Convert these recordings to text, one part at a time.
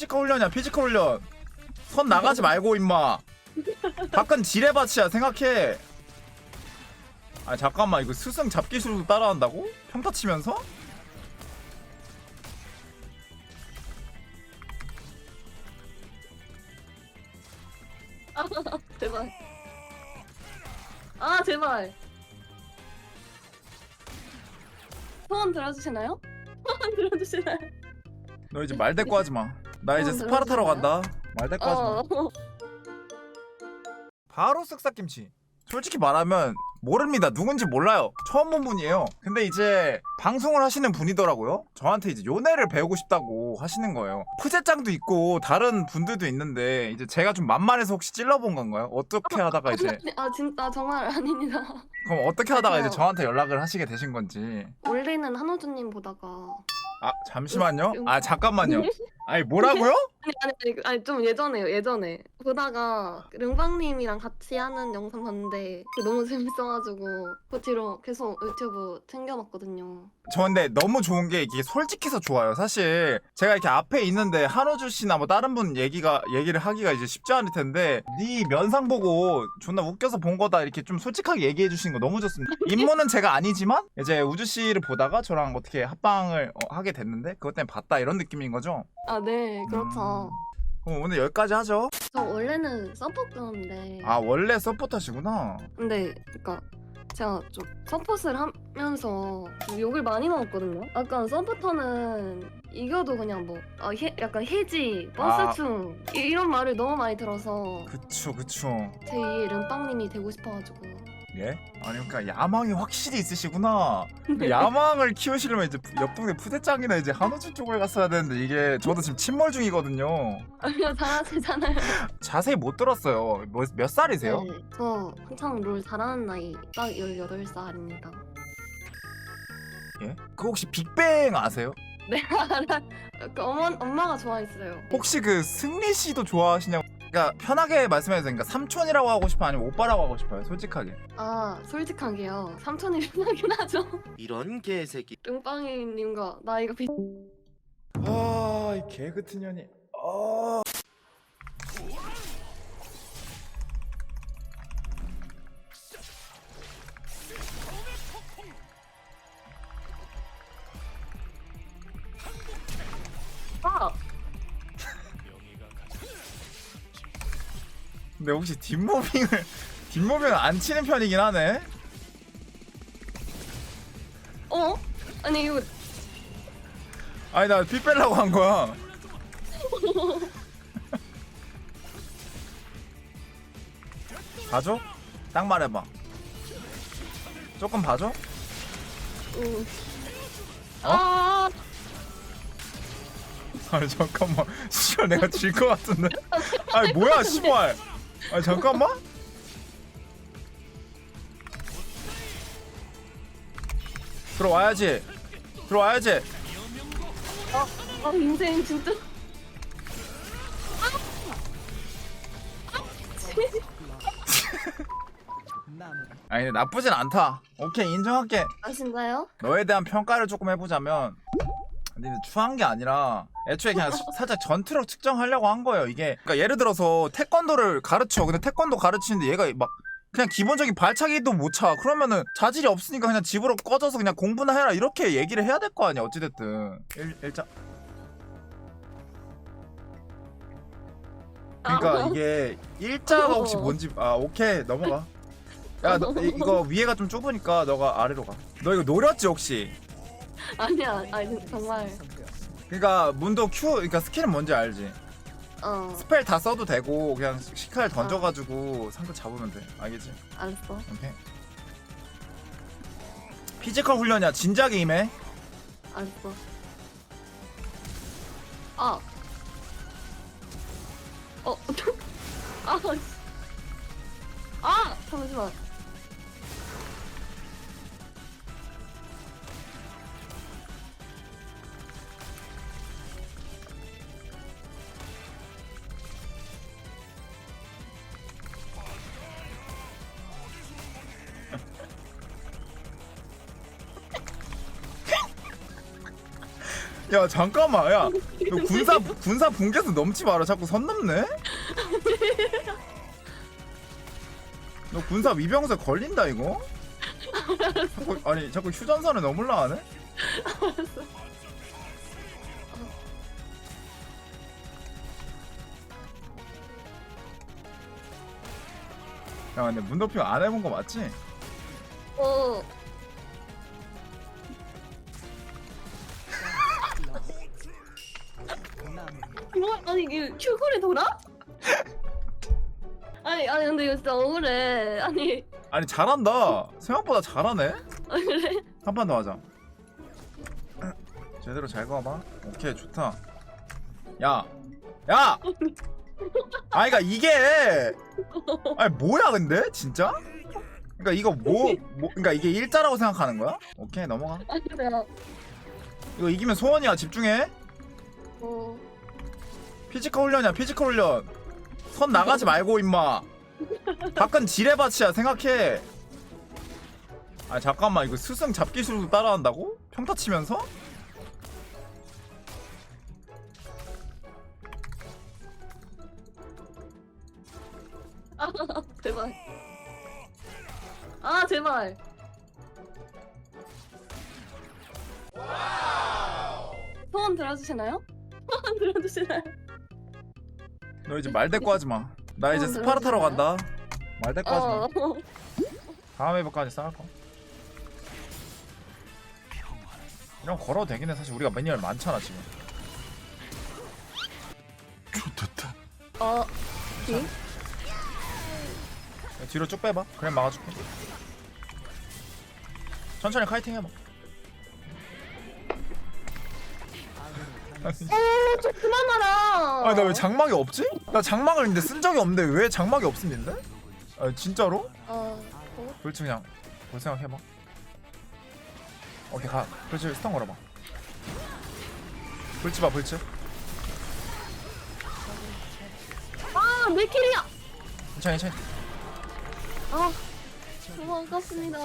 피지컬 훈련이야 피지컬 훈련 선 나가지 말고 임마 밖은 지뢰밭이야 생각해 아 잠깐만 이거 스승 잡기술도 따라한다고? 평타 치면서? 제발. 아 제발. 소원 들어주시나요? 소원 들어주시나요? 너 이제 말 대꾸 하지 마. 나 이제 어, 스파르타로? 간다. 말 대꾸 하지 마. 어. 바로 쓱싹김치. 솔직히 말하면 모릅니다. 누군지 몰라요. 처음 본 분이에요. 근데 이제 방송을 하시는 분이더라고요. 저한테 이제 요네를 배우고 싶다고 하시는 거예요. 푸제짱도 있고 다른 분들도 있는데 이제 제가 좀 만만해서 혹시 찔러본 건가요? 어떻게 하다가 이제 아 진짜 정말 아닙니다. 그럼 어떻게 하다가 이제 저한테 연락을 하시게 되신 건지. 원래는 한호주님 보다가 아 잠시만요. 음. 아 잠깐만요. 아니 뭐라고요? 아니 아니 아니, 그- 좀 예전에요 예전에 보다가 릉방님이랑 같이 하는 영상 봤는데 그게 너무 재밌어가지고 그 뒤로 계속 유튜브 챙겨봤거든요. 저 근데 너무 좋은 게 이게 솔직해서 좋아요. 사실 제가 이렇게 앞에 있는데 한호주 씨나 뭐 다른 분 얘기가 얘기를 하기가 이제 쉽지 않을 텐데 네 면상 보고 존나 웃겨서 본 거다 이렇게 좀 솔직하게 얘기해 주시는 거 너무 좋습니다. 임무는 제가 아니지만 이제 우주 씨를 보다가 저랑 어떻게 합방을 어, 하게 됐는데 그것 때문에 봤다 이런 느낌인 거죠. 아네 그렇죠. 그럼 오늘 여기까지 하죠. 저 원래는 서포트였는데 아 원래 서포터시구나. 근데 그러니까 제가 좀 서폿을 하면서 좀 욕을 많이 먹었거든요. 약간 서포터는 이겨도 그냥 뭐 아, 해, 약간 해지, 아. 버스충 이- 이런 말을 너무 많이 들어서 그쵸 그쵸. 제 2의 름빵님이 되고 싶어가지고 예? 아니 그러니까 야망이 확실히 있으시구나. 그 야망을 키우시려면 이제 옆 동네 푸대짱이나 이제 한우주 쪽을 갔어야 되는데 이게 저도 지금 침몰 중이거든요. 아니요 잘하시잖아요. 자세히 못 들었어요. 뭐, 몇 살이세요? 네, 저 한창 롤 잘하는 나이 딱 18살입니다. 예? 그 혹시 빅뱅 아세요? 네, 알아. 그 어머, 엄마가 좋아했어요. 혹시 그 승리 씨도 좋아하시냐고? 그러니까 편하게 말씀해도 되니까 삼촌이라고 하고 싶어요, 아니면 오빠라고 하고 싶어요, 솔직하게. 아, 솔직하게요. 삼촌이 편하긴 하죠. 이런 개새끼. 뚱빵이님과 나이가 비... 아, 이 개 같은 년이. 아. 아! 근데 혹시 뒷모빙을 뒷모빙을 안 치는 편이긴 하네. 어? 아니 이거 아니 나 피 빼려고 한 거야. 봐줘? 딱 말해봐. 조금 봐줘? 음. 어? 아! 아니 잠깐만. 씨발 내가 질 것 같은데. 아니 뭐야 씨발. 아니 잠깐만. 들어와야지. 들어와야지. 아 인생 진짜 아니 근데 나쁘진 않다. 오케이 인정할게. 아신가요? 너에 대한 평가를 조금 해보자면 근데 추한 게 아니라 애초에 그냥 수- 살짝 전투력 측정하려고 한 거예요 이게. 그러니까 예를 들어서 태권도를 가르쳐. 근데 태권도 가르치는데 얘가 막 그냥 기본적인 발차기도 못 차. 그러면은 자질이 없으니까 그냥 집으로 꺼져서 그냥 공부나 해라. 이렇게 얘기를 해야 될 거 아니야 어찌 됐든. 일, 일자. 그러니까 아. 이게 일자가 혹시 뭔지 아 오케이 넘어가. 야 너, 이- 이거 위에가 좀 좁으니까 너가 아래로 가 너 이거 노렸지 혹시 아니야 아니 정말. 그러니까 문도 Q 그러니까 스킬은 뭔지 알지? 어. 스펠 다 써도 되고 그냥 시칼 던져가지고 상대 잡으면 돼. 알겠지? 알았어. 오케이. 피지컬 훈련이야. 진작에 임해. 알았어. 아. 어, 아, 씨. 아, 잠시만. 야 잠깐만 야 너 군사 군사 붕괴수 넘지 마라. 자꾸 선 넘네. 너 군사 위병세 걸린다 이거. 자꾸, 아니 자꾸 휴전선을 넘으려 하네. 야 근데 문도핑 안 해본 거 맞지? 어. 뭐 아니 이게 큐골이 돌아? 아니 아니 근데 이거 진짜 억울해. 아니 아니 잘한다. 생각보다 잘하네. 아, 그래? 한 판 더 하자. 제대로 잘 가봐. 오케이 좋다. 야, 야. 아, 그러니까 이게 아니 뭐야 근데 진짜? 그러니까 이거 뭐, 뭐 그러니까 이게 일자라고 생각하는 거야? 오케이 넘어가. 아니 그래요. 이거 이기면 소원이야 집중해. 어. 피지컬 훈련이야 피지컬 훈련. 선 나가지 말고 임마. 가끔 지뢰밭이야 생각해. 아 잠깐만 이거 스승 잡기술도 따라한다고? 평타 치면서? 아 제발. 아 제발. 소원 들어주시나요? 소원 들어주시나요? 너 이제 말 대꾸 하지 마. 나 이제 어, 스파르타로. 간다. 말 대꾸 하지 마. 어. 다음 회복까지 싸울 거. 이런 거 걸어도 되긴 해. 사실 우리가 매니얼 많잖아 지금. 좋됐다. 어. 응? 뒤로 쭉 빼봐. 그냥 막아줄게. 천천히 카이팅 해봐. 어, 좀 그만 말아. 아니 나 왜 장막이 없지? 나 장막을 근데 쓴 적이 없는데 왜 장막이 없음인데? 아 진짜로? 어. 어? 불치 그냥 볼 생각 해봐. 오케이 가. 불치 스턴 걸어봐. 불치 봐 불치. 아, 내 킬이야. 괜찮아 괜찮아. 아, 너무 아깝습니다.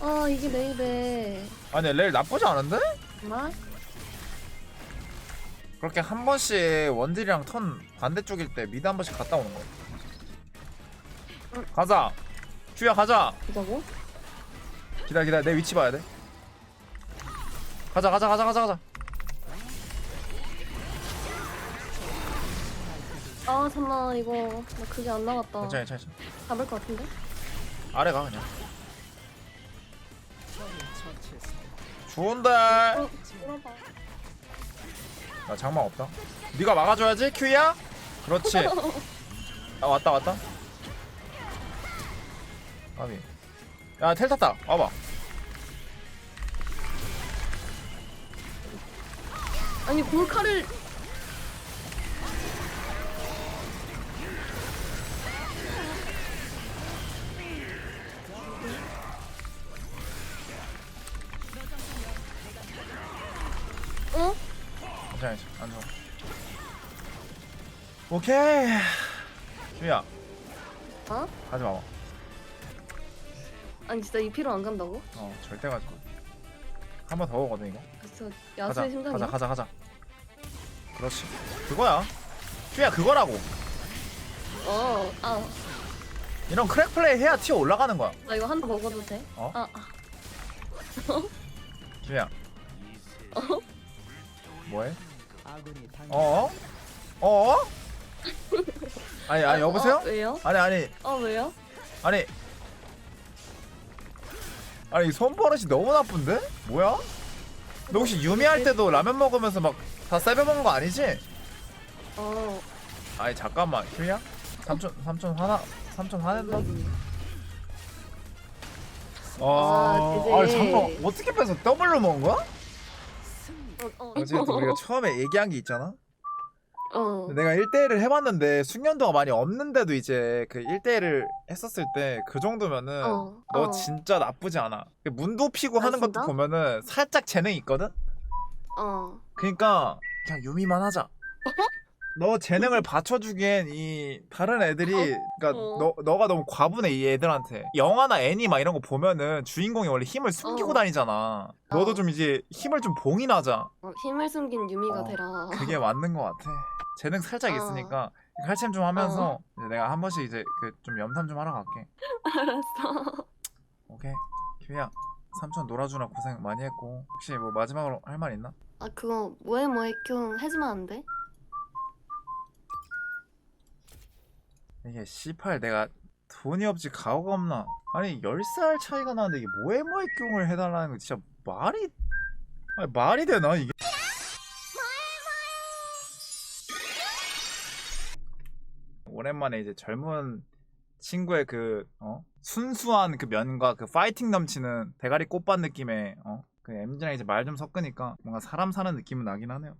아, 이게 내 입에. 아니 레일 나쁘지 않은데? 정말? 그렇게 한 번씩 원딜이랑 턴 반대쪽일 때 미드 한 번씩 갔다 오는 거야. 가자. 큐야 가자. 보자고? 기다려 기다려 내 위치 봐야 돼. 가자 가자 가자 가자 가자. 아, 잠깐만, 이거. 나 그게 안 나갔다. 괜찮아 괜찮아. 잡을 것 같은데? 아래 가 그냥. 좋은데. 어, 물어봐. 나 장막 없다. 네가 막아줘야지 큐야. 그렇지. 아 왔다 왔다. 아비. 야텔 탔다. 와봐. 아니, 골카를. 괜찮아 괜찮아. 안 좋아. 오케이. 큐야 어? 가지 마봐. 아니, 진짜 이 피로 안 간다고? 어 절대 가지 마. 한번 더 오거든 이거. 진짜 가자 야수의 심장이야? 가자 가자 가자. 그렇지. 그거야. 큐야 그거라고. 어, 아, 이런 크랙 플레이 해야 티어 올라가는 거야. 나 이거 하나 먹어도 돼? 어? 아, 아. 큐야. 어? 뭐해? 어? 어? 아니 아니 여보세요? 어, 왜요? 아니 아니 어, 왜요? 아니 아니 이 손버릇이 너무 나쁜데? 뭐야? 너 혹시 유미 할 때도 라면 먹으면서 막다 세배 먹는 거 아니지? 어, 아니 잠깐만 큐야? 삼촌 삼촌 화나 삼촌 화낸다? 아, 되게. 아니 잠깐 어떻게 빼서 더블로 먹은 거야? 어, 어. 어쨌든 우리가 처음에 얘기한 게 있잖아. 어. 내가 1대1을 해봤는데 숙련도가 많이 없는데도 이제 그 1대1을 했었을 때 그 정도면은 어, 너 어. 진짜 나쁘지 않아. 그 문도 피고 아, 하는 것도 진짜? 보면은 살짝 재능이 있거든? 어. 그니까 그냥 유미만 하자. 너 재능을 받쳐주기엔 이 다른 애들이 그러니까 어. 너 너가 너무 과분해 이 애들한테 영화나 애니 막 이런 거 보면은 주인공이 원래 힘을 숨기고 어. 다니잖아 너도 어. 좀 이제 힘을 좀 봉인하자 어, 힘을 숨긴 유미가 어, 되라. 그게 맞는 것 같아 재능 살짝 어. 있으니까 칼챔 좀 하면서 이제 내가 한 번씩 이제 그 좀 염탐 좀 하러 갈게 알았어. 오케이 규야 삼촌 놀아주느라 고생 많이 했고 혹시 뭐 마지막으로 할 말 있나? 아 그거 뭐해 뭐해 큐 해주면 안 돼? 이게 C8 내가 돈이 없지 가오가 없나 아니 10살 차이가 나는데 이게 모에모에경을 해달라는 거 진짜 말이 아니 말이 되나 이게 오랜만에 이제 젊은 친구의 그 어? 순수한 그 면과 그 파이팅 넘치는 대가리 꽃밭 느낌의 어? 그 MG랑 이제 말 좀 섞으니까 뭔가 사람 사는 느낌은 나긴 하네요